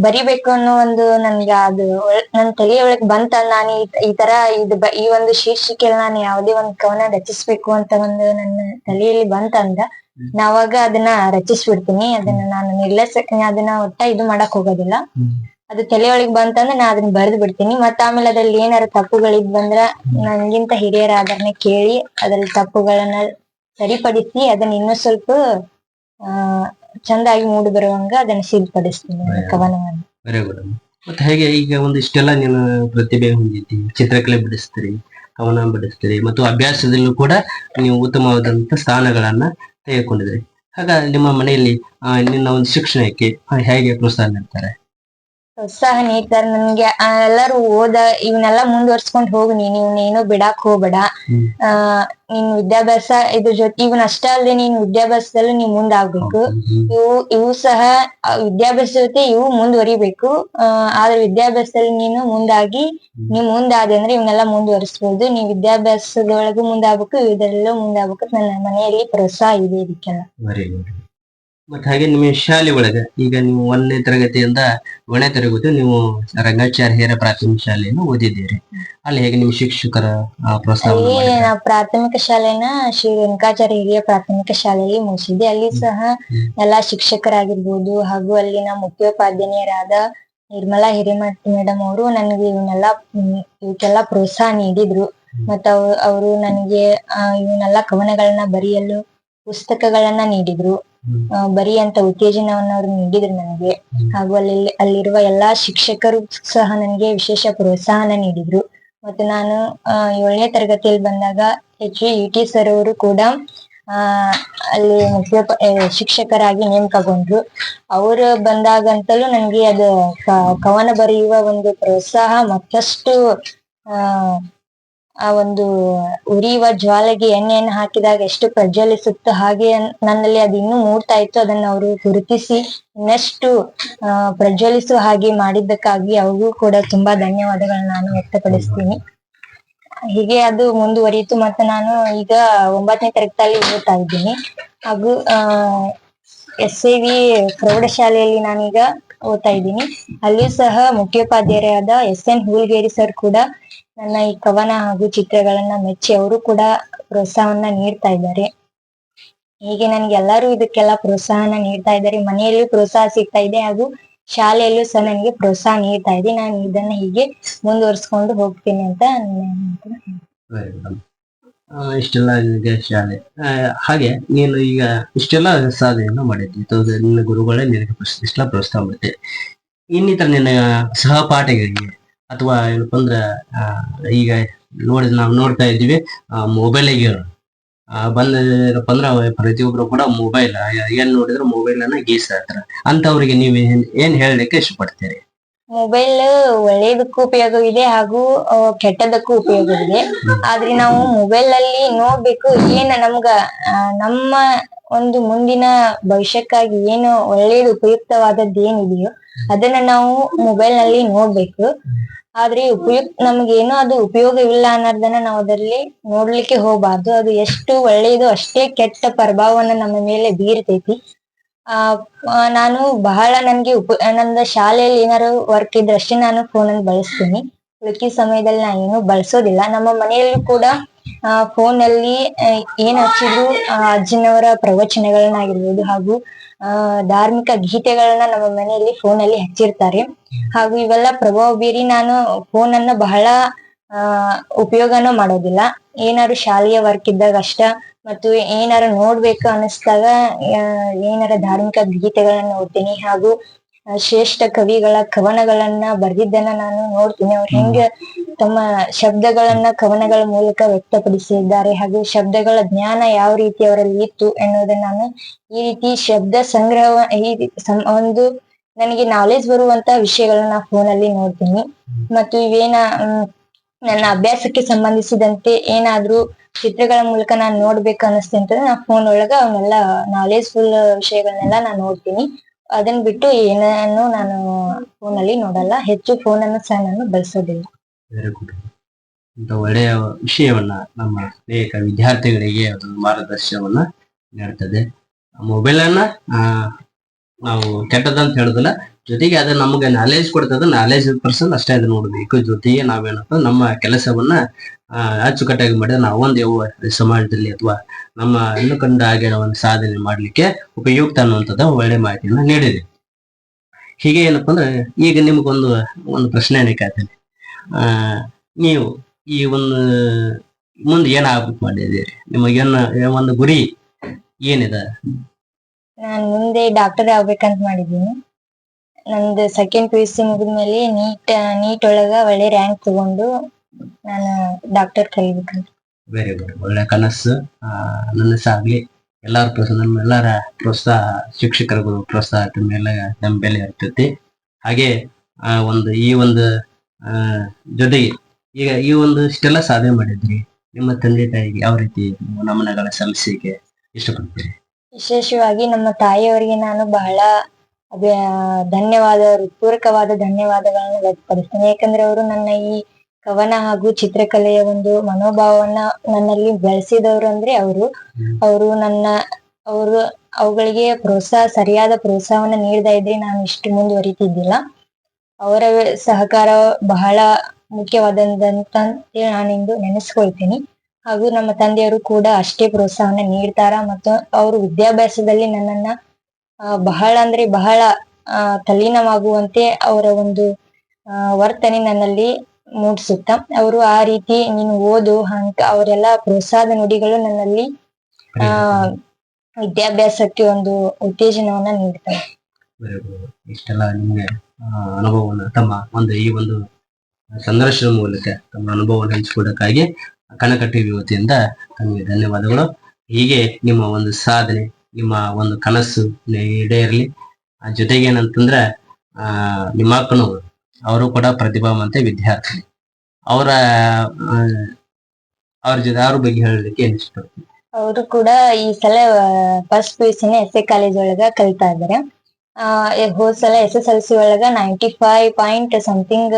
ಬರಿಬೇಕು ಅನ್ನೋ ಒಂದು ನನ್ಗೆ ಅದು ನನ್ ತಲೆ ಒಳಗ್ ಬಂತ ನಾನು ಈ- ತರ ಇದು ಈ ಒಂದು ಶೀರ್ಷಿಕೆಯಲ್ಲಿ ನಾನು ಯಾವುದೇ ಒಂದು ಕವನ ರಚಿಸ್ಬೇಕು ಅಂತ ಒಂದು ನನ್ನ ತಲೆಯಲ್ಲಿ ಬಂತ ಬಂತಂದ್ರ ನಾವಾಗ ಅದನ್ನ ರಚಿಸ್ಬಿಡ್ತೀನಿ. ಅದನ್ನ ನಾನು ನಿರ್ಲಸ ಅದನ್ನ ಒಟ್ಟ ಇದು ಮಾಡಕ್ ಹೋಗೋದಿಲ್ಲ. ಅದು ತಲೆಯೊಳಗ್ ಬಂತಂದ್ರೆ ನಾ ಅದನ್ನ ಬರೆದು ಬಿಡ್ತೀನಿ ಮತ್ತ ಆಮೇಲೆ ಅದ್ರಲ್ಲಿ ಏನಾರ ತಪ್ಪುಗಳಿದ್ ಬಂದ್ರ ನನ್ಗಿಂತ ಅದನ್ನ ಕೇಳಿ ಅದ್ರಲ್ಲಿ ತಪ್ಪುಗಳನ್ನ ಸರಿಪಡಿಸಿ ಅದನ್ನ ಇನ್ನೂ ಸ್ವಲ್ಪ ಆ ಚಂದಾಗಿ ಮೂಡಿ ಬರುವಂಗ ಅದನ್ನ ಸಿದ್ಧಪಡಿಸ್ತೀನಿ ಕವನವನ್ನು. ವೆರಿ ಗುಡ್ ಮತ್ತೆ ಹೇಗೆ ಈಗ ಒಂದು ಇಷ್ಟೆಲ್ಲ ನೀನು ಪ್ರತಿಭೆ ಹೊಂದಿದ್ದಿ ಚಿತ್ರಕಲೆ ಬಿಡಿಸ್ತೀರಿ ಕವನ ಬಿಡಿಸ್ತೀರಿ ಮತ್ತು ಅಭ್ಯಾಸದಲ್ಲೂ ಕೂಡ ನೀವು ಉತ್ತಮವಾದಂತ ಸ್ಥಾನಗಳನ್ನ ತೆಗೆದುಕೊಂಡಿದ್ರಿ. ಹಾಗ ನಿಮ್ಮ ಮನೆಯಲ್ಲಿ ನಿನ್ನ ಒಂದು ಶಿಕ್ಷಣಕ್ಕೆ ಹೇಗೆ ಪ್ರೋತ್ಸಾಹ ನೀಡ್ತಾರೆ? ಪ್ರೋತ್ಸಾಹ ನೀಡ್ತಾರೆ ನನ್ಗೆ ಆ, ಎಲ್ಲರೂ ಓದ ಇವನ್ನೆಲ್ಲ ಮುಂದುವರ್ಸ್ಕೊಂಡ್ ಹೋಗು ನೀನ್ ಇವ್ನೇನು ಬಿಡಾಕ್ ಹೋಗ್ಬೇಡ. ಆ ನಿನ್ ವಿದ್ಯಾಭ್ಯಾಸ ಇದ್ರ ಜೊತೆ ಇವನ್ ಅಷ್ಟೇ ಅಲ್ಲದೆ ನೀನ್ ವಿದ್ಯಾಭ್ಯಾಸದಲ್ಲೂ ನೀವ್ ಮುಂದಾಗ್ಬೇಕು. ಇವು ಇವು ಸಹ ಆ, ವಿದ್ಯಾಭ್ಯಾಸ ಜೊತೆ ಇವು ಮುಂದುವರಿಬೇಕು. ಆ, ಆದ್ರೆ ವಿದ್ಯಾಭ್ಯಾಸದಲ್ಲಿ ನೀನು ಮುಂದಾಗಿ ನೀವ್ ಮುಂದಾದೆ ಅಂದ್ರೆ ಇವನ್ನೆಲ್ಲ ಮುಂದುವರಿಸ್ಬೋದು. ನೀವ್ ವಿದ್ಯಾಭ್ಯಾಸದೊಳಗೂ ಮುಂದಾಗ್ಬೇಕು ಇದರಲ್ಲೂ ಮುಂದಾಗ್ಬೇಕು ನನ್ನ ಮನೆಯಲ್ಲಿ ಪ್ರೋತ್ಸಾಹ ಇದೆ ಇದಕ್ಕೆಲ್ಲ. ವೆರಿ ಗುಡ್ ಮತ್ತೆ ಹಾಗೆ ನಿಮ್ಮ ಶಾಲೆ ಒಳಗ ಈಗ ನೀವು ಒಂದನೇ ತರಗತಿಯಿಂದ ಏಳನೇ ತರಗತಿ ನೀವು ರಂಗಾಚಾರ್ಯ ಹಿರಿಯ ಪ್ರಾಥಮಿಕ ಶಾಲೆಯನ್ನು ಓದಿದ್ದೀರಿ. ಅಲ್ಲಿ ಹೇಗೆ ನಿಮ್ಮ ಶಿಕ್ಷಕರ ಆ, ಅಲ್ಲಿ ಪ್ರಾಥಮಿಕ ಶಾಲೆನ ಶ್ರೀ ರೇಣುಕಾಚಾರ್ಯ ಹಿರಿಯ ಪ್ರಾಥಮಿಕ ಶಾಲೆಯಲ್ಲಿ ಮುಗಿಸಿದ್ದೆ ಅಲ್ಲಿ ಸಹ ಎಲ್ಲಾ ಶಿಕ್ಷಕರಾಗಿರ್ಬೋದು ಹಾಗೂ ಅಲ್ಲಿನ ಮುಖ್ಯೋಪಾಧ್ಯಾಯರಾದ ನಿರ್ಮಲಾ ಹಿರೇಮಠ್ ಮೇಡಮ್ ಅವರು ನನಗೆ ಇವನ್ನೆಲ್ಲ ಹ್ಮ್, ಇವಕ್ಕೆಲ್ಲ ಪ್ರೋತ್ಸಾಹ ನೀಡಿದ್ರು. ಮತ್ತ ಅವರು ನನಗೆ ಆ, ಇವನ್ನೆಲ್ಲ ಕವನಗಳನ್ನ ಬರೆಯಲು ಪುಸ್ತಕಗಳನ್ನ ನೀಡಿದ್ರು. ಹ್ಮ್. ಅಂತ ಉತ್ತೇಜನವನ್ನ ಅವ್ರು ನೀಡಿದ್ರು ನನಗೆ ಹಾಗೂ ಅಲ್ಲಿ ಅಲ್ಲಿರುವ ಎಲ್ಲಾ ಶಿಕ್ಷಕರು ಸಹ ನನಗೆ ವಿಶೇಷ ಪ್ರೋತ್ಸಾಹನ ನೀಡಿದ್ರು ಮತ್ತು ನಾನು ಏಳನೇ ತರಗತಿಯಲ್ಲಿ ಬಂದಾಗ ಎಚ್ ಯು ಟಿ ಸರ್ ಅವರು ಕೂಡ ಅಲ್ಲಿ ಮುಖ್ಯ ಶಿಕ್ಷಕರಾಗಿ ನೇಮಕಗೊಂಡ್ರು ಅವರು ಬಂದಾಗಂತಲೂ ನನಗೆ ಅದು ಕವನ ಬರೆಯುವ ಒಂದು ಪ್ರೋತ್ಸಾಹ ಮತ್ತಷ್ಟು, ಆ ಆ ಒಂದು ಉರಿಯುವ ಜ್ವಾಲೆಗೆ ಎಣ್ಣೆಯನ್ನು ಹಾಕಿದಾಗ ಎಷ್ಟು ಪ್ರಜ್ವಲಿಸುತ್ತೋ ಹಾಗೆ ನನ್ನಲ್ಲಿ ಅದು ಇನ್ನೂ ಮೂಡ್ತಾ ಇತ್ತು. ಅದನ್ನ ಅವರು ಗುರುತಿಸಿ ಇನ್ನಷ್ಟು ಪ್ರಜ್ವಲಿಸುವ ಹಾಗೆ ಮಾಡಿದ್ದಕ್ಕಾಗಿ ಅವ್ರಿಗೂ ಕೂಡ ತುಂಬಾ ಧನ್ಯವಾದಗಳನ್ನ ನಾನು ವ್ಯಕ್ತಪಡಿಸ್ತೀನಿ. ಹೀಗೆ ಅದು ಮುಂದುವರಿಯಿತು ಮತ್ತೆ ನಾನು ಈಗ ಒಂಬತ್ತನೇ ತರಗತಿಯಲ್ಲಿ ಓದ್ತಾ ಇದ್ದೀನಿ. ಹಾಗೂ ಎಸ್ ಎ ವಿ ಪ್ರೌಢಶಾಲೆಯಲ್ಲಿ ನಾನೀಗ ಓದ್ತಾ ಇದ್ದೀನಿ. ಅಲ್ಲಿಯೂ ಸಹ ಮುಖ್ಯೋಪಾಧ್ಯಾಯರಾದ ಎಸ್ ಎನ್ ಹೂಲ್ಗೇರಿ ಸರ್ ಕೂಡ ನನ್ನ ಈ ಕವನ ಹಾಗೂ ಚಿತ್ರಗಳನ್ನ ಮೆಚ್ಚಿ ಅವರು ಕೂಡ ಪ್ರೋತ್ಸಾಹವನ್ನ ನೀಡ್ತಾ ಇದ್ದಾರೆ. ಹೀಗೆ ನನ್ಗೆ ಎಲ್ಲರೂ ಇದಕ್ಕೆಲ್ಲ ಪ್ರೋತ್ಸಾಹನ ನೀಡ್ತಾ ಇದ್ದಾರೆ. ಮನೆಯಲ್ಲಿ ಪ್ರೋತ್ಸಾಹ ಸಿಗ್ತಾ ಇದೆ ಹಾಗೂ ಶಾಲೆಯಲ್ಲೂ ಸಹ ನನಗೆ ಪ್ರೋತ್ಸಾಹ ನೀಡ್ತಾ ಇದೆ. ನಾನು ಇದನ್ನ ಹೀಗೆ ಮುಂದುವರಿಸ್ಕೊಂಡು ಹೋಗ್ತೀನಿ ಅಂತ ಇಷ್ಟೆಲ್ಲ ನಿನಗೆ ಶಾಲೆ. ಹಾಗೆ ನೀನು ಈಗ ಇಷ್ಟೆಲ್ಲ ಸಾಧನೆಯನ್ನು ಮಾಡಿದ್ದಿ. ನಿನ್ನ ಗುರುಗಳೇ ನಿನಗೆ ಇಷ್ಟೆಲ್ಲ ಪ್ರೋತ್ಸಾಹ ಮಾಡಿದೆ ಇನ್ನಿತರ ನಿನ್ನ ಸಹಪಾಠಿಗಳಿಗೆ ಅಥವಾ ಏನಪ್ಪ ಅಂದ್ರ ಈಗ ನೋಡಿದ್ ನಾವು ನೋಡ್ತಾ ಇದ್ದೀವಿ ಮೊಬೈಲಿಗೆ ಬಂದಪ್ಪ ಅಂದ್ರ ಪ್ರತಿಯೊಬ್ರು ಕೂಡ ಮೊಬೈಲ್ ಏನ್ ನೋಡಿದ್ರು ಮೊಬೈಲ್ ಅನ್ನ ಗೀಸಾಡ್ತಾರ ಅಂತವ್ರಿಗೆ ನೀವು ಏನ್- ಹೇಳಲಿಕ್ಕೆ ಇಷ್ಟಪಡ್ತೀರಿ? ಮೊಬೈಲ್ ಒಳ್ಳೇದಕ್ಕೂ ಉಪಯೋಗವಿದೆ ಹಾಗೂ ಕೆಟ್ಟದಕ್ಕೂ ಉಪಯೋಗ ಇದೆ. ಆದ್ರೆ ನಾವು ಮೊಬೈಲ್ ಅಲ್ಲಿ ನೋಡ್ಬೇಕು ಏನ ನಮ್ಗ ನಮ್ಮ ಒಂದು ಮುಂದಿನ ಭವಿಷ್ಯಕ್ಕಾಗಿ ಏನು ಒಳ್ಳೇದು ಉಪಯುಕ್ತವಾದದ್ದು ಏನಿದೆಯೋ ಅದನ್ನ ನಾವು ಮೊಬೈಲ್ನಲ್ಲಿ ನೋಡ್ಬೇಕು. ಆದ್ರೆ ಉಪಯುಕ್ತ ನಮ್ಗೇನು ಅದು ಉಪಯೋಗವಿಲ್ಲ ಅನ್ನೋದನ್ನ ನಾವು ಅದರಲ್ಲಿ ನೋಡ್ಲಿಕ್ಕೆ ಹೋಗ್ಬಾರ್ದು. ಅದು ಎಷ್ಟು ಒಳ್ಳೇದು ಅಷ್ಟೇ ಕೆಟ್ಟ ಪ್ರಭಾವವನ್ನ ನಮ್ಮ ಮೇಲೆ ಬೀರ್ತೈತಿ. ಆ ನಾನು ಬಹಳ ನನ್ಗೆ ಉಪ ನಂದ ಶಾಲೆಯಲ್ಲಿ ಏನಾರು ವರ್ಕ್ ಇದ್ರೆ ಅಷ್ಟೇ ನಾನು ಫೋನ್ ಅನ್ನು ಬಳಸ್ತೀನಿ. ಉಳಿಕೆ ಸಮಯದಲ್ಲಿ ನಾ ಏನು ಬಳಸೋದಿಲ್ಲ. ನಮ್ಮ ಮನೆಯಲ್ಲೂ ಕೂಡ ಫೋನ್ ಅಲ್ಲಿ ಏನ್ ಹಚ್ಚಿದ್ರು ಅಜ್ಜನವರ ಪ್ರವಚನಗಳನ್ನಾಗಿರ್ಬೋದು ಹಾಗೂ ಧಾರ್ಮಿಕ ಗೀತೆಗಳನ್ನ ನಮ್ಮ ಮನೆಯಲ್ಲಿ ಫೋನ್ ಅಲ್ಲಿ ಹಚ್ಚಿರ್ತಾರೆ. ಹಾಗೂ ಇವೆಲ್ಲ ಪ್ರಭಾವ ಬೀರಿ ನಾನು ಫೋನ್ ಅನ್ನ ಬಹಳ, ಆ, ಉಪಯೋಗನೂ ಮಾಡೋದಿಲ್ಲ. ಏನಾರು ಶಾಲೆಯ ವರ್ಕ್ ಇದ್ದಾಗ ಅಷ್ಟ, ಮತ್ತು ಏನಾರು ನೋಡ್ಬೇಕು ಅನಿಸ್ದಾಗ ಏನಾರ ಧಾರ್ಮಿಕ ಗೀತೆಗಳನ್ನ ನೋಡ್ತೀನಿ ಹಾಗೂ ಶ್ರೇಷ್ಠ ಕವಿಗಳ ಕವನಗಳನ್ನ ಬರ್ದಿದ್ದನ್ನ ನಾನು ನೋಡ್ತೀನಿ. ಅವ್ರು ಹೆಂಗ ತಮ್ಮ ಶಬ್ದಗಳನ್ನ ಕವನಗಳ ಮೂಲಕ ವ್ಯಕ್ತಪಡಿಸಿದ್ದಾರೆ ಹಾಗೂ ಶಬ್ದಗಳ ಜ್ಞಾನ ಯಾವ ರೀತಿ ಅವರಲ್ಲಿ ಇತ್ತು ಎನ್ನುವುದನ್ನ ನಾನು ಈ ರೀತಿ ಶಬ್ದ ಸಂಗ್ರಹ ಈ ಒಂದು ನನಗೆ ನಾಲೆಜ್ ಬರುವಂತ ವಿಷಯಗಳನ್ನ ಫೋನ್ ಅಲ್ಲಿ ನೋಡ್ತೀನಿ. ಮತ್ತು ಇವೇನ ನನ್ನ ಅಭ್ಯಾಸಕ್ಕೆ ಸಂಬಂಧಿಸಿದಂತೆ ಏನಾದ್ರೂ ಚಿತ್ರಗಳ ಮೂಲಕ ನಾನು ನೋಡ್ಬೇಕು ಅನಿಸ್ತೆ ಅಂತಂದ್ರೆ ನಾ ಫೋನ್ ಒಳಗ ಅವನ್ನೆಲ್ಲ ನಾಲೆಜ್ ಫುಲ್ ವಿಷಯಗಳನ್ನೆಲ್ಲ ನಾನು ನೋಡ್ತೀನಿ. ಅದನ್ನ ಬಿಟ್ಟು ಏನನ್ನು ನಾನು ಫೋನ್ ಅಲ್ಲಿ ನೋಡಲ್ಲ. ಹೆಚ್ಚು ಫೋನ್ ಅನ್ನು ಸಹ ನಾನು ಬಳಸೋದಿಲ್ಲ. ಒಳ್ಳೆಯ ವಿಷಯವನ್ನ ನಮ್ಮ ಅನೇಕ ವಿದ್ಯಾರ್ಥಿಗಳಿಗೆ ಅದು ಮಾರ್ಗದರ್ಶನವನ್ನ ನೀಡ್ತದೆ. ಮೊಬೈಲ್ ಅನ್ನ ನಾವು ಕೆಟ್ಟದಂತ ಹೇಳುದಿಲ್ಲ. ಜೊತೆಗೆ ಅದು ನಮಗೆ ನಾಲೆಜ್ ಕೊಡ್ತದೆ. ನಾಲೆಜ್ ಪರ್ಸನ್ ಅಷ್ಟೇ ಅದು ನೋಡ್ಬೇಕು. ಜೊತೆಗೆ ನಾವೇನಪ್ಪ, ನಮ್ಮ ಕೆಲಸವನ್ನ ಅಚ್ಚುಕಟ್ಟಾಗಿ ಮಾಡಿದ್ರೆ ನಾವೊಂದು ಯಾವ ಸಮಾಜದಲ್ಲಿ ಅಥವಾ ನಮ್ಮ ಇನ್ನು ಕಂಡ ಹಾಗೆ ಒಂದು ಸಾಧನೆ ಮಾಡ್ಲಿಕ್ಕೆ ಉಪಯುಕ್ತ ಅನ್ನುವಂಥದ್ದು ಒಳ್ಳೆ ಮಾಹಿತಿಯನ್ನು ನೀಡಿದೆ. ಹೀಗೆ ಏನಪ್ಪ ಅಂದ್ರೆ ಈಗ ನಿಮಗೊಂದು, ಒಂದು ಪ್ರಶ್ನೆ ಕೇಳ್ತೇನೆ. ಆ, ನೀವು ಈ ಒಂದು, ಮುಂದೆ ಏನಾಗ್ಬೇಕು ಮಾಡಿದ್ದೀರಿ? ನಿಮಗೇನು ಒಂದು ಗುರಿ ಏನಿದೆ? ನಾನು ಮುಂದೆ ಡಾಕ್ಟರ್ ಆಗ್ಬೇಕಂತ ಮಾಡಿದ್ದೀನಿ. ನಂದು ಸೆಕೆಂಡ್ ಪಿ ಯು ಸಿ ಮುಗಿದ್ಮೇಲೆ ನೀಟ್ ನೀಟ್ ಒಳಗ ಒಳ್ಳೆ ರ್ಯಾಂಕ್ ತಗೊಂಡು ನಾನು ಡಾಕ್ಟರ್ ಕಲಿಬೇಕಂತ ವೆರಿ ಗುಡ್ ಒಳ್ಳೆ ಕನಸು. ನನಸಾಗ್ಲಿ ಎಲ್ಲಾರ ಪ್ರೋತ್ಸಾಹ ನಮ್ಮ ಎಲ್ಲರ ಪ್ರೋತ್ಸಾಹ ಶಿಕ್ಷಕರಿಗೂ ಪ್ರೋತ್ಸಾಹ ಮೇಲೆ ನಮ್ಮ ಬೆಲೆ ಇರ್ತೈತಿ. ಹಾಗೆ, ಆ, ಒಂದು ಈ ಒಂದು, ಆ, ಜೊತೆಗೆ ಈಗ ಈ ಒಂದು ಇಷ್ಟೆಲ್ಲ ಸಾಧನೆ ಮಾಡಿದ್ರಿ. ನಿಮ್ಮ ತಂದೆ ತಾಯಿಗೆ ಯಾವ ರೀತಿ ನಮನಗಳ ಸಮಸ್ಯೆಗೆ ಇಷ್ಟಪಡ್ತೀರಿ? ವಿಶೇಷವಾಗಿ ನಮ್ಮ ತಾಯಿಯವರಿಗೆ ನಾನು ಬಹಳ ಅದೇ ಧನ್ಯವಾದ ಪೂರಕವಾದ ಧನ್ಯವಾದಗಳನ್ನು ವ್ಯಕ್ತಪಡಿಸ್ತೇನೆ. ಯಾಕಂದ್ರೆ ಅವರು ನನ್ನ ಈ ಕವನ ಹಾಗೂ ಚಿತ್ರಕಲೆಯ ಒಂದು ಮನೋಭಾವವನ್ನ ನನ್ನಲ್ಲಿ ಬೆಳೆಸಿದವರು ಅಂದ್ರೆ ಅವರು. ಅವರು ನನ್ನ ಅವರು ಅವುಗಳಿಗೆ ಪ್ರೋತ್ಸಾಹ ಸರಿಯಾದ ಪ್ರೋತ್ಸಾಹವನ್ನ ನೀಡದ ಇದ್ರೆ ನಾನು ಇಷ್ಟು ಮುಂದುವರಿತಿದ್ದಿಲ್ಲ. ಅವರ ಸಹಕಾರ ಬಹಳ ಮುಖ್ಯವಾದಂತ ನಾನಿಂದು ನೆನೆಸ್ಕೊಳ್ತೀನಿ. ಹಾಗೂ ನಮ್ಮ ತಂದೆಯವರು ಕೂಡ ಅಷ್ಟೇ ಪ್ರೋತ್ಸಾಹನ ನೀಡ್ತಾರ ಮತ್ತು ಅವರು ವಿದ್ಯಾಭ್ಯಾಸದಲ್ಲಿ ನನ್ನನ್ನ ಬಹಳ ಅಂದ್ರೆ ಬಹಳ ಆ, ತಲ್ಲೀನವಾಗುವಂತೆ ಅವರ ಒಂದು ವರ್ತನೆ ನನ್ನಲ್ಲಿ ಮೂಡಿಸುತ್ತ, ಅವರು ಆ ರೀತಿ ನೀನು ಓದು ಅಂತ ಅವರೆಲ್ಲ ಪ್ರೋತ್ಸಾಹದ ನುಡಿಗಳು ನನ್ನಲ್ಲಿ, ಆ, ವಿದ್ಯಾಭ್ಯಾಸಕ್ಕೆ ಒಂದು ಉತ್ತೇಜನವನ್ನ ನೀಡ್ತಾರೆ ಇಷ್ಟೆಲ್ಲ ನಿಮ್ಗೆ ಅನುಭವವನ್ನು, ತಮ್ಮ ಒಂದು ಈ ಒಂದು ಸಂದರ್ಶನ ಮೂಲಕ ತಮ್ಮ ಅನುಭವವನ್ನು ಹಂಚಿಕೊಡಕ್ಕಾಗಿ ಕನಕಟ್ಟಿ ವತಿಯಿಂದ ತಮಗೆ ಧನ್ಯವಾದಗಳು. ಹೀಗೆ ನಿಮ್ಮ ಒಂದು ಸಾಧನೆ, ನಿಮ್ಮ ಒಂದು ಕನಸು ಈಡೇರಲಿ ಆ ಜೊತೆಗೆ ಏನಂತಂದ್ರೆ, ಆ, ನಿಮ್ಮ ಅಕ್ಕನು ಅವರು ಕೂಡ ಪ್ರತಿಭಾವಂತ ವಿದ್ಯಾರ್ಥಿ. ಅವರ ಅವ್ರ ಜೊತೆ ಅವ್ರ ಬಗ್ಗೆ ಹೇಳಲಿಕ್ಕೆ ಇಷ್ಟಪಡ್ತೀನಿ ಅವರು ಕೂಡ ಈ ಸಲ ಫಸ್ಟ್ ಪಿ ಯು ಸಿನ ಎಸ್ ಎ ಕಾಲೇಜ್ ಒಳಗ ಕಲಿತಾ ಇದ್ದಾರೆ. ಹೋದ್ ಸಲ ಎಸ್ ಎಸ್ ಎಲ್ ಸಿ ಒಳಗ ನೈಂಟಿ ಫೈವ್ ಪಾಯಿಂಟ್ ಸಮಥಿಂಗ್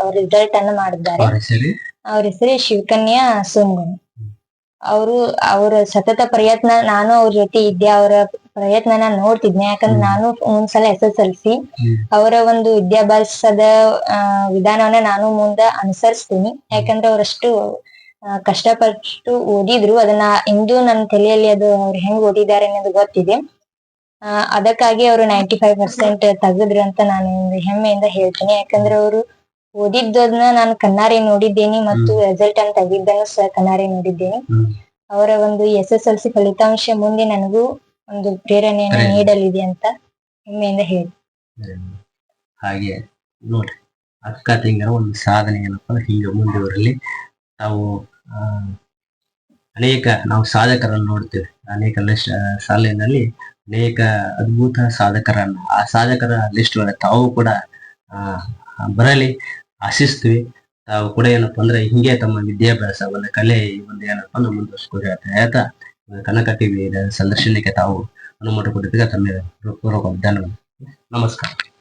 ಅವ್ರ ರಿಸಲ್ಟ್ ಅನ್ನು ಮಾಡಿದ್ದಾರೆ. ಅವ್ರ ಹೆಸರು? ಅವ್ರ ಹೆಸರು ಶಿವಕನ್ಯಾ ಸೋಮಗನ್ ಅವರು ಅವರ ಸತತ ಪ್ರಯತ್ನ ನಾನು ಅವ್ರ ಜೊತೆ ಇದ್ದೆ ಅವರ ಪ್ರಯತ್ನನ ನೋಡ್ತಿದ್ನೆ. ಯಾಕಂದ್ರೆ. ನಾನು ಒಂದ್ಸಲ ಎಸ್ ಎಸ್ ಎಲ್ ಸಿ ಅವರ ಒಂದು ವಿದ್ಯಾಭ್ಯಾಸದ ವಿಧಾನವನ್ನ ನಾನು ಮುಂದ ಅನುಸರಿಸ್ತೀನಿ. ಯಾಕಂದ್ರೆ ಅವರಷ್ಟು ಕಷ್ಟಪಟ್ಟು ಓದಿದ್ರು. ಅದನ್ನ ಇಂದು ನನ್ನ ತಲೆಯಲ್ಲಿ ಅದು ಅವ್ರು ಹೆಂಗ್ ಓದಿದ್ದಾರೆ ಅನ್ನೋದು ಗೊತ್ತಿದೆ. ಅದಕ್ಕಾಗಿ ಅವರು ನೈಂಟಿ ಫೈವ್ ಪರ್ಸೆಂಟ್ ತೆಗೆದ್ರು ಅಂತ ನಾನು ಒಂದು ಹೆಮ್ಮೆಯಿಂದ ಹೇಳ್ತೀನಿ. ಯಾಕಂದ್ರೆ ಅವರು ಓದಿದ್ದನ್ನ ನಾನು ಕಣ್ಣಾರೆ ನೋಡಿದ್ದೇನೆ ಮತ್ತು ರಿಸಲ್ಟ್ ಅನ್ನು ತೆಗೆದಿದ್ದನ್ನು ಸಹ ಕಣ್ಣಾರೆ ನೋಡಿದ್ದೇನೆ. ಅವರ ಒಂದು ಎಸ್ ಎಸ್ ಎಲ್ ಸಿ ಫಲಿತಾಂಶ ಮುಂದೆ ನನಗೂ ಒಂದು ಪ್ರೇರಣೆಯನ್ನು ಪ್ರೇರಣೆ. ನೀಡಲಿದೆ ಅಂತ ಹೆಮ್ಮೆಯಿಂದ ಹೇಳಿ. ಹಾಗೆ ನೋಡ್ರಿ ಅಕ್ಕ ತಂಗಿಯರ ಒಂದು ಸಾಧನೆ ಏನಪ್ಪ ಅಂದ್ರೆ ಹೀಗೆ ಮುಂದುವರಲಿ. ತಾವು ಆ, ಅನೇಕ ನಾವು ಸಾಧಕರನ್ನು ನೋಡ್ತೇವೆ. ಅನೇಕ ಲಿಸ್ಟ್ ಶಾಲೆಯಲ್ಲಿ ಅನೇಕ ಅದ್ಭುತ ಸಾಧಕರನ್ನು ಆ ಸಾಧಕರ ಲಿಸ್ಟ್ ಒಳಗೆ ತಾವು ಕೂಡ ಆ, ಬರಲಿ ಆಶಿಸ್ತೀವಿ. ತಾವು ಕೂಡ ಏನಪ್ಪ ಅಂದ್ರೆ ಹಿಂಗೆ ತಮ್ಮ ವಿದ್ಯಾಭ್ಯಾಸ ಒಂದು ಕಲೆ ಒಂದು ಏನಪ್ಪ ಅಂದ್ರೆ ಮುಂದುವರ್ಸ್ಕೊರಿ ಅಂತ ಹೇಳ್ತಾ ಕನಕ ಟಿವಿ ಸಂದರ್ಶನಕ್ಕೆ ತಾವು ಅನುಮತಿ ಕೊಟ್ಟಿದ್ದಕ್ಕೆ ತಮ್ಮ ಧನ್ಯವಾದ ನಮಸ್ಕಾರ.